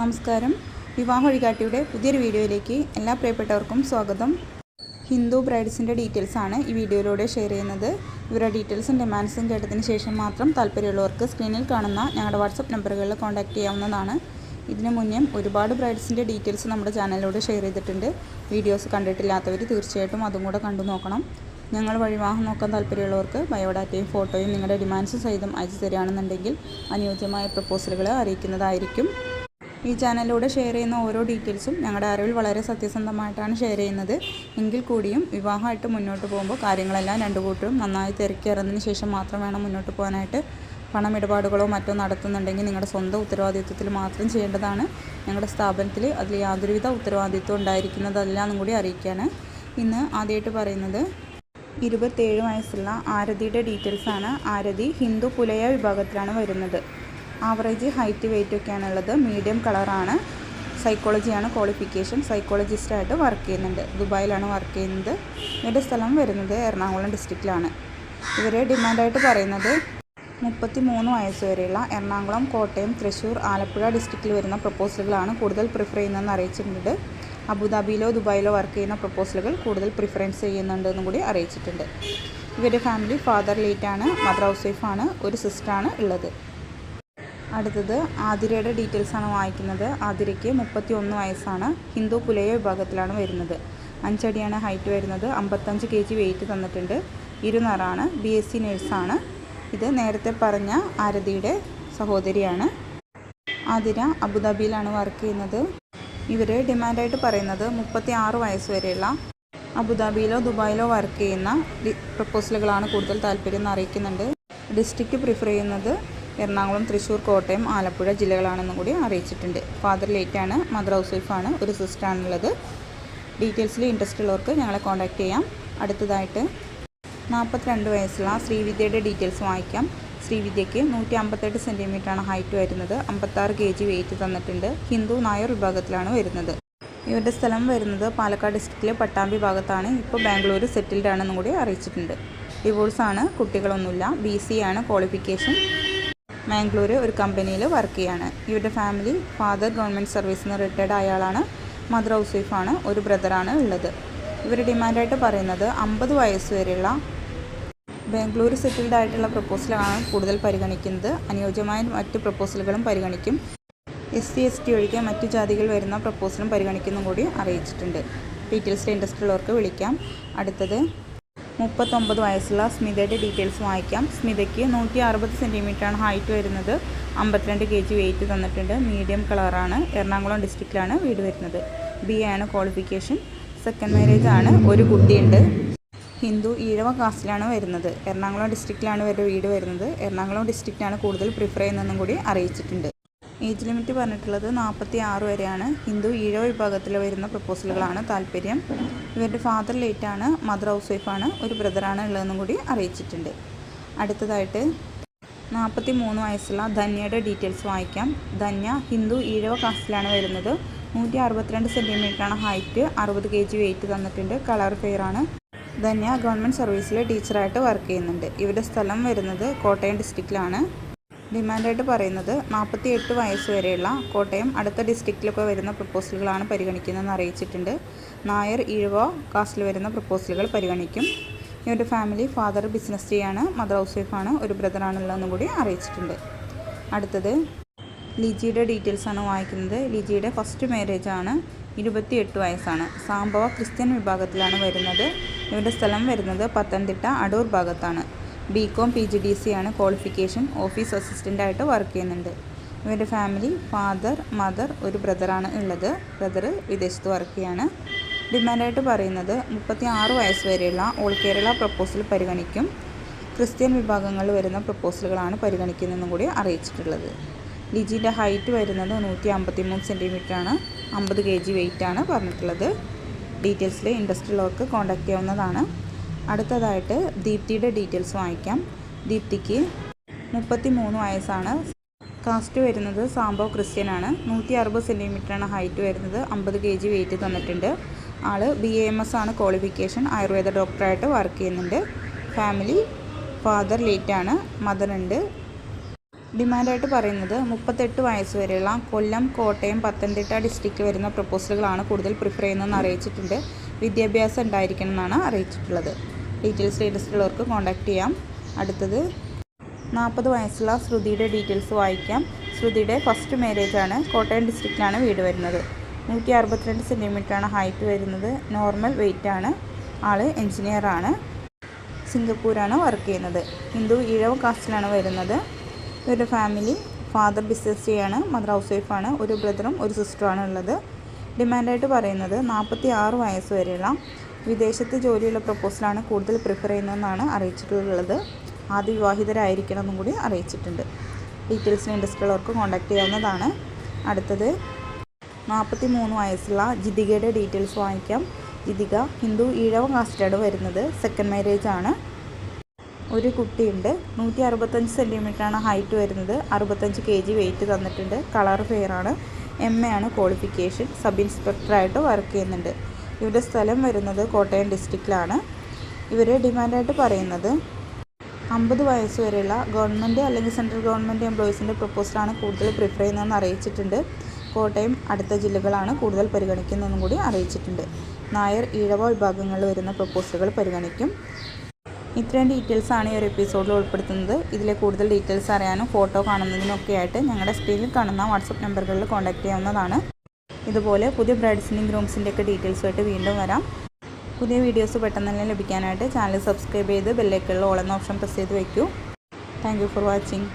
നമസ്കാരം. വിവാഹ വഴികാട്ടിയുടെ പുതിയൊരു വീഡിയോയിലേക്ക് എല്ലാ പ്രിയപ്പെട്ടവർക്കും സ്വാഗതം. ഹിന്ദു ബ്രൈഡ്സിന്റെ ഡീറ്റെയിൽസ് ആണ് ഈ വീഡിയോയിലൂടെ ഷെയർ ചെയ്യുന്നത്. ഇവരുടെ ഡീറ്റെയിൽസും ഡിമാൻഡ്സും കേട്ടതിന് ശേഷം മാത്രം താല്പര്യമുള്ളവർക്ക് സ്ക്രീനിൽ കാണുന്ന ഞങ്ങളുടെ വാട്സപ്പ് നമ്പറുകളിൽ കോൺടാക്റ്റ് ചെയ്യാവുന്നതാണ്. ഇതിനു മുന്നേ ഒരുപാട് ബ്രൈഡ്സിന്റെ ഡീറ്റെയിൽസ് നമ്മുടെ ചാനലിലൂടെ ഷെയർ ചെയ്തിട്ടുണ്ട്. വീഡിയോസ് കണ്ടിട്ടില്ലാത്തവർ തീർച്ചയായിട്ടും അതും കൂടെ കണ്ടു നോക്കണം. ഞങ്ങൾ വഴിവാഹം നോക്കാൻ താല്പര്യമുള്ളവർക്ക് ബയോഡാറ്റയും ഫോട്ടോയും നിങ്ങളുടെ ഡിമാൻഡ്സ് സഹിതം അയച്ചു തരികയാണെന്നുണ്ടെങ്കിൽ അനുയോജ്യമായ പ്രപ്പോസലുകൾ അറിയിക്കുന്നതായിരിക്കും. ഈ ചാനലിലൂടെ ഷെയർ ചെയ്യുന്ന ഓരോ ഡീറ്റെയിൽസും ഞങ്ങളുടെ അറിവിൽ വളരെ സത്യസന്ധമായിട്ടാണ് ഷെയർ ചെയ്യുന്നത്. എങ്കിൽ കൂടിയും വിവാഹമായിട്ട് മുന്നോട്ട് പോകുമ്പോൾ കാര്യങ്ങളെല്ലാം രണ്ടു കൂട്ടരും നന്നായി തിരക്കി ഇറങ്ങുന്നതിന് ശേഷം മാത്രം വേണം മുന്നോട്ട് പോകാനായിട്ട് പണമിടപാടുകളോ മറ്റോ നടത്തുന്നുണ്ടെങ്കിൽ നിങ്ങളുടെ സ്വന്തം ഉത്തരവാദിത്വത്തിൽ മാത്രം ചെയ്യേണ്ടതാണ്. ഞങ്ങളുടെ സ്ഥാപനത്തിൽ അതിൽ യാതൊരുവിധ ഉത്തരവാദിത്വം ഉണ്ടായിരിക്കുന്നതല്ല എന്നും കൂടി അറിയിക്കുകയാണ്. ഇന്ന് ആദ്യമായിട്ട് പറയുന്നത് ഇരുപത്തേഴ് വയസ്സുള്ള ആരതിയുടെ ഡീറ്റെയിൽസാണ് ആരതി ഹിന്ദു പുലയ വിഭാഗത്തിലാണ് വരുന്നത്. ആവറേജ് ഹൈറ്റ് വെയിറ്റ് ഒക്കെയാണുള്ളത്. മീഡിയം കളറാണ്. സൈക്കോളജിയാണ് ക്വാളിഫിക്കേഷൻ. സൈക്കോളജിസ്റ്റായിട്ട് വർക്ക് ചെയ്യുന്നുണ്ട്. ദുബായിലാണ് വർക്ക് ചെയ്യുന്നത്. ഇവരുടെ സ്ഥലം വരുന്നത് എറണാകുളം ഡിസ്ട്രിക്റ്റിലാണ്. ഇവരെ ഡിമാൻഡായിട്ട് പറയുന്നത് മുപ്പത്തി മൂന്ന് വയസ്സ് വരെയുള്ള എറണാകുളം കോട്ടയം തൃശ്ശൂർ ആലപ്പുഴ ഡിസ്ട്രിക്റ്റിൽ വരുന്ന പ്രപ്പോസലുകളാണ് കൂടുതൽ പ്രിഫർ ചെയ്യുന്നതെന്ന് അറിയിച്ചിട്ടുണ്ട്. അബുദാബിയിലോ ദുബായിലോ വർക്ക് ചെയ്യുന്ന പ്രപ്പോസലുകൾ കൂടുതൽ പ്രിഫറൻസ് ചെയ്യുന്നുണ്ട് എന്നും കൂടി അറിയിച്ചിട്ടുണ്ട്. ഇവരുടെ ഫാമിലി ഫാദർ ലേറ്റാണ് മദർ ഹൗസ് വൈഫാണ് ഒരു സിസ്റ്ററാണ് ഉള്ളത്. അടുത്തത് ആതിരയുടെ ഡീറ്റെയിൽസ് ആണ് വായിക്കുന്നത്. ആതിരയ്ക്ക് മുപ്പത്തി ഒന്ന് വയസ്സാണ്. ഹിന്ദു പുലയ വിഭാഗത്തിലാണ് വരുന്നത്. അഞ്ചടിയാണ് ഹൈറ്റ് വരുന്നത്. അമ്പത്തഞ്ച് കെ ജി വെയിറ്റ് തന്നിട്ടുണ്ട്. ഇരുനറാണ്. ബി എസ് സി നേഴ്സാണ് ഇത് നേരത്തെ പറഞ്ഞ ആരതിയുടെ സഹോദരിയാണ്. ആതിര അബുദാബിയിലാണ് വർക്ക് ചെയ്യുന്നത്. ഇവർ ഡിമാൻഡായിട്ട് പറയുന്നത് മുപ്പത്തി ആറ് വയസ്സ് വരെയുള്ള അബുദാബിയിലോ ദുബായിലോ വർക്ക് ചെയ്യുന്ന പ്രപ്പോസലുകളാണ് കൂടുതൽ താല്പര്യം എന്ന് അറിയിക്കുന്നുണ്ട്. ഡിസ്ട്രിക്റ്റ് പ്രിഫർ ചെയ്യുന്നത് എറണാകുളം തൃശ്ശൂർ കോട്ടയം ആലപ്പുഴ ജില്ലകളാണെന്നും കൂടി അറിയിച്ചിട്ടുണ്ട്. ഫാദർ ലേറ്റാണ് മദർ ഹൗസ് വൈഫാണ് ഒരു സിസ്റ്ററാണുള്ളത്. ഡീറ്റെയിൽസിൽ ഇൻട്രസ്റ്റ് ഉള്ളവർക്ക് ഞങ്ങളെ കോൺടാക്റ്റ് ചെയ്യാം. അടുത്തതായിട്ട് നാൽപ്പത്തിരണ്ട് വയസ്സുള്ള ശ്രീവിദ്യയുടെ ഡീറ്റെയിൽസ് വായിക്കാം. ശ്രീവിദ്യയ്ക്ക് നൂറ്റി അമ്പത്തെട്ട് സെന്റിമീറ്ററാണ് ഹൈറ്റ് വരുന്നത്. അമ്പത്താറ് കെ ജി വെയിറ്റ് തന്നിട്ടുണ്ട്. ഹിന്ദു നായർ വിഭാഗത്തിലാണ് വരുന്നത്. ഇവരുടെ സ്ഥലം വരുന്നത് പാലക്കാട് ഡിസ്ട്രിക്റ്റിലെ പട്ടാമ്പി ഭാഗത്താണ്. ഇപ്പോൾ ബാംഗ്ലൂർ സെറ്റിൽഡ് ആണെന്നും കൂടി അറിയിച്ചിട്ടുണ്ട്. ഡിവോഴ്സാണ് കുട്ടികളൊന്നുമില്ല. ബി സി ആണ് ക്വാളിഫിക്കേഷൻ മാംഗ്ലൂർ ഒരു കമ്പനിയിൽ വർക്ക് ചെയ്യാണ്. ഇവരുടെ ഫാമിലി ഫാദർ ഗവൺമെന്റ് സർവീസിൽ നിന്ന് റിട്ടയർഡ് ആയ ആളാണ്. മദർ ഹൗസ് വൈഫാണ് ഒരു ബ്രദറാണ് ഉള്ളത്. ഇവർ ഡിമാൻഡായിട്ട് പറയുന്നത് അമ്പത് വയസ്സ് വരെയുള്ള ബാംഗ്ലൂർ സെറ്റിൽഡ് ആയിട്ടുള്ള പ്രപ്പോസലാണ് കൂടുതൽ പരിഗണിക്കുന്നത്. അനുയോജ്യമായ മറ്റ് പ്രപ്പോസലുകളും പരിഗണിക്കും. എസ് സി എസ് ടി ഒഴികെ മറ്റു ജാതികൾ വരുന്ന പ്രപ്പോസലും പരിഗണിക്കുന്നതും കൂടി അറിയിച്ചിട്ടുണ്ട്. ഡീറ്റെയിൽസ് ഇൻട്രസ്റ്റ് ഉള്ളവർക്ക് വിളിക്കാം. അടുത്തത് മുപ്പത്തൊമ്പത് വയസ്സുള്ള സ്മിതയുടെ ഡീറ്റെയിൽസ് വായിക്കാം. സ്മിതയ്ക്ക് നൂറ്റി അറുപത് സെന്റിമീറ്ററാണ് ഹൈറ്റ് വരുന്നത്. അമ്പത്തിരണ്ട് കെ ജി വെയിറ്റ് തന്നിട്ടുണ്ട്. മീഡിയം കളറാണ്. എറണാകുളം ഡിസ്ട്രിക്റ്റിലാണ് വീട് വരുന്നത്. ബി ആണ് ക്വാളിഫിക്കേഷൻ സെക്കൻഡ് മാരേജ് ആണ്. ഒരു കുട്ടിയുണ്ട്. ഹിന്ദു ഈഴവ കാസ്റ്റിലാണ് വരുന്നത്. എറണാകുളം ഡിസ്ട്രിക്റ്റിലാണ് ഇവരുടെ വീട് വരുന്നത്. എറണാകുളം ഡിസ്ട്രിക്റ്റാണ് കൂടുതൽ പ്രിഫർ ചെയ്യുന്നതെന്നും കൂടി അറിയിച്ചിട്ടുണ്ട്. ഏജ് ലിമിറ്റ് പറഞ്ഞിട്ടുള്ളത് നാൽപ്പത്തി ആറ് വരെയാണ്. ഹിന്ദു ഈഴവ വിഭാഗത്തിൽ വരുന്ന പ്രപ്പോസലുകളാണ് താല്പര്യം. ഇവരുടെ ഫാദർ ലേറ്റാണ് മദർ ഹൗസ് വൈഫാണ് ഒരു ബ്രദറാണ് ഉള്ളതെന്നും കൂടി അറിയിച്ചിട്ടുണ്ട്. അടുത്തതായിട്ട് നാൽപ്പത്തി മൂന്ന് വയസ്സുള്ള ധന്യയുടെ ഡീറ്റെയിൽസ് വായിക്കാം. ധന്യ ഹിന്ദു ഈഴവ കാസ്റ്റിലാണ് വരുന്നത്. നൂറ്റി അറുപത്തിരണ്ട് സെന്റിമീറ്ററാണ് ഹൈറ്റ് അറുപത് കെ ജി വെയിറ്റ് തന്നിട്ടുണ്ട് കളർ ഫെയറാണ് ധന്യ ഗവൺമെന്റ് സർവീസിലെ ടീച്ചറായിട്ട് വർക്ക് ചെയ്യുന്നുണ്ട്. ഇവരുടെ സ്ഥലം വരുന്നത് കോട്ടയം ഡിസ്ട്രിക്റ്റിലാണ്. ഡിമാൻഡായിട്ട് പറയുന്നത് നാൽപ്പത്തി എട്ട് വയസ്സ് വരെയുള്ള കോട്ടയം അടുത്ത ഡിസ്ട്രിക്റ്റിലൊക്കെ വരുന്ന പ്രപ്പോസലുകളാണ് പരിഗണിക്കുന്നതെന്ന് അറിയിച്ചിട്ടുണ്ട്. നായർ ഈഴവ കാസ്റ്റിൽ വരുന്ന പ്രപ്പോസലുകൾ പരിഗണിക്കും. ഇവരുടെ ഫാമിലി ഫാദർ ബിസിനസ് ചെയ്യാണ്. മദർ ഹൗസ് വൈഫാണ് ഒരു ബ്രദറാണുള്ളതെന്നും കൂടി അറിയിച്ചിട്ടുണ്ട്. അടുത്തത് ലിജിയുടെ ഡീറ്റെയിൽസാണ് വായിക്കുന്നത്. ലിജിയുടെ ഫസ്റ്റ് മാരേജ് ആണ് ഇരുപത്തിയെട്ട് വയസ്സാണ്. സാംഭവ ക്രിസ്ത്യൻ വിഭാഗത്തിലാണ് വരുന്നത്. ഇവരുടെ സ്ഥലം വരുന്നത് പത്തനംതിട്ട അടൂർ ഭാഗത്താണ്. B Com P G D C ആണ് ക്വാളിഫിക്കേഷൻ ഓഫീസ് അസിസ്റ്റന്റായിട്ട് വർക്ക് ചെയ്യുന്നുണ്ട്. ഇവരുടെ ഫാമിലി ഫാദർ മദർ ഒരു ബ്രദറാണ് ഉള്ളത്. ബ്രദർ വിദേശത്ത് വർക്ക് ചെയ്യാണ്. ഡിമാൻഡായിട്ട് പറയുന്നത് മുപ്പത്തി ആറ് വയസ്സ് വരെയുള്ള ഓൾ കേരള പ്രപ്പോസൽ പരിഗണിക്കും. ക്രിസ്ത്യൻ വിഭാഗങ്ങളിൽ വരുന്ന പ്രപ്പോസലുകളാണ് പരിഗണിക്കുന്നതെന്നും കൂടി അറിയിച്ചിട്ടുള്ളത്. ലിജിന്റെ ഹൈറ്റ് വരുന്നത് നൂറ്റി അമ്പത്തി മൂന്ന് സെന്റിമീറ്ററാണ് അമ്പത് കെ ജി വെയിറ്റാണ് പറഞ്ഞിട്ടുള്ളത്. ഡീറ്റെയിൽസിൽ ഇൻട്രസ്റ്റ് ഉള്ളവർക്ക് കോൺടാക്റ്റ് ചെയ്യാവുന്നതാണ്. അടുത്തതായിട്ട് ദീപ്തിയുടെ ഡീറ്റെയിൽസ് വാങ്ങിക്കാം ദീപ്തിക്ക് മുപ്പത്തി മൂന്ന് വയസ്സാണ്. കാസ്റ്റ് വരുന്നത് സാംബോ ക്രിസ്ത്യൻ ആണ് നൂറ്റി അറുപത് സെന്റിമീറ്ററാണ് ഹൈറ്റ് വരുന്നത്. അമ്പത് കെ ജി വെയിറ്റ് തന്നിട്ടുണ്ട്. ആൾ ബി എ എം എസ് ആണ്. ക്വാളിഫിക്കേഷൻ ആയുർവേദ ഡോക്ടറായിട്ട് വർക്ക് ചെയ്യുന്നുണ്ട്. ഫാമിലി ഫാദർ ലേറ്റാണ്. മദറുണ്ട്. ഡിമാൻഡായിട്ട് പറയുന്നത് മുപ്പത്തെട്ട് വയസ്സ് വരെയുള്ള കൊല്ലം കോട്ടയം പത്തനംതിട്ട ഡിസ്ട്രിക്ട് വരുന്ന പ്രപ്പോസലുകളാണ് കൂടുതൽ പ്രിഫർ ചെയ്യുന്നതെന്ന് അറിയിച്ചിട്ടുണ്ട്. വിദ്യാഭ്യാസം ഉണ്ടായിരിക്കണം എന്നാണ് അറിയിച്ചിട്ടുള്ളത്. ഡീറ്റെയിൽസ് ഉള്ളവർക്ക് കോൺടാക്റ്റ് ചെയ്യാം. അടുത്തത് നാൽപ്പത് വയസ്സുള്ള ശ്രുതിയുടെ ഡീറ്റെയിൽസ് വായിക്കാം. ശ്രുതിയുടെ ഫസ്റ്റ് മാരേജ് ആണ്. കോട്ടയം ഡിസ്ട്രിക്റ്റിലാണ് വീട് വരുന്നത്. നൂറ്റി അറുപത്തിരണ്ട് സെന്റിമീറ്ററാണ് ഹൈറ്റ് വരുന്നത്. നോർമൽ വെയിറ്റ് ആണ്. ആൾ എൻജിനീയറാണ് സിംഗപ്പൂരാണ് വർക്ക് ചെയ്യുന്നത്. ഹിന്ദു ഈഴവ കാസ്റ്റിലാണ് വരുന്നത്. ഇവരുടെ ഫാമിലി ഫാദർ ബിസിനസ് ചെയ്യാണ് മദർ ഹൗസ് വൈഫാണ് ഒരു ബ്രദറും ഒരു സിസ്റ്ററുമാണ് ഉള്ളത്. ഡിമാൻഡായിട്ട് പറയുന്നത് നാൽപ്പത്തി ആറ് വയസ്സ് വരെയുള്ള വിദേശത്ത് ജോലിയുള്ള പ്രപ്പോസലാണ് കൂടുതൽ പ്രിഫർ ചെയ്യുന്നതെന്നാണ് അറിയിച്ചിട്ടുള്ളത്. ആദ്യ വിവാഹിതരായിരിക്കണം എന്നും കൂടി അറിയിച്ചിട്ടുണ്ട്. ഡീറ്റെയിൽസിന് ഇൻട്രസ്റ്റ് ഉള്ളവർക്ക് കോൺടാക്ട് ചെയ്യാവുന്നതാണ്. അടുത്തത് നാൽപ്പത്തി മൂന്ന് വയസ്സുള്ള ജിതികയുടെ ഡീറ്റെയിൽസ് വാങ്ങിക്കാം. ജിതിക ഹിന്ദു ഈഴവ കാസ്റ്റാണ് വരുന്നത്. സെക്കൻഡ് മാരേജ് ആണ്. ഒരു കുട്ടിയുണ്ട്. നൂറ്റി അറുപത്തഞ്ച് സെന്റിമീറ്ററാണ് ഹൈറ്റ് വരുന്നത്. അറുപത്തഞ്ച് കെ ജി വെയിറ്റ് തന്നിട്ടുണ്ട്. കളർ ഫെയർ ആണ്. എം എ ആണ് ക്വാളിഫിക്കേഷൻ സബ് ഇൻസ്പെക്ടറായിട്ട് വർക്ക് ചെയ്യുന്നുണ്ട്. ഇവരുടെ സ്ഥലം വരുന്നത് കോട്ടയം ഡിസ്ട്രിക്റ്റിലാണ് ഇവർ ഡിമാൻഡായിട്ട് പറയുന്നത് അമ്പത് വയസ്സ് വരെയുള്ള ഗവൺമെന്റ് അല്ലെങ്കിൽ സെൻട്രൽ ഗവൺമെന്റ് എംപ്ലോയീസിന്റെ പ്രപ്പോസലാണ് കൂടുതൽ പ്രിഫർ ചെയ്യുന്നതെന്ന് അറിയിച്ചിട്ടുണ്ട്. കോട്ടയം അടുത്ത ജില്ലകളാണ് കൂടുതൽ പരിഗണിക്കുന്നതെന്നും കൂടി അറിയിച്ചിട്ടുണ്ട്. നായർ ഈഴവ വിഭാഗങ്ങളിൽ വരുന്ന പ്രപ്പോസലുകൾ പരിഗണിക്കും. ഇത്രയും ഡീറ്റെയിൽസ് ആണ് ഈ ഒരു എപ്പിസോഡിൽ ഉൾപ്പെടുത്തുന്നത്. ഇതിലെ കൂടുതൽ ഡീറ്റെയിൽസ് അറിയാനും ഫോട്ടോ കാണുന്നതിനൊക്കെ ആയിട്ട് ഞങ്ങളുടെ സ്ക്രീനിൽ കാണുന്ന വാട്സപ്പ് നമ്പറുകളിൽ കോൺടാക്ട് ചെയ്യാവുന്നതാണ്. ഇതുപോലെ പുതിയ ബ്രൈഡ്സിന്റെയും ഗ്രൂംസിന്റെ ഒക്കെ ഡീറ്റെയിൽസുമായിട്ട് വീണ്ടും വരാം. പുതിയ വീഡിയോസ് പെട്ടെന്ന് തന്നെ ലഭിക്കാനായിട്ട് ചാനൽ സബ്സ്ക്രൈബ് ചെയ്ത് ബെല്ലൈക്കുള്ള ഓൾ എന്ന ഓപ്ഷൻ പ്രസ് ചെയ്ത് വയ്ക്കൂ താങ്ക് ഫോർ വാച്ചിങ്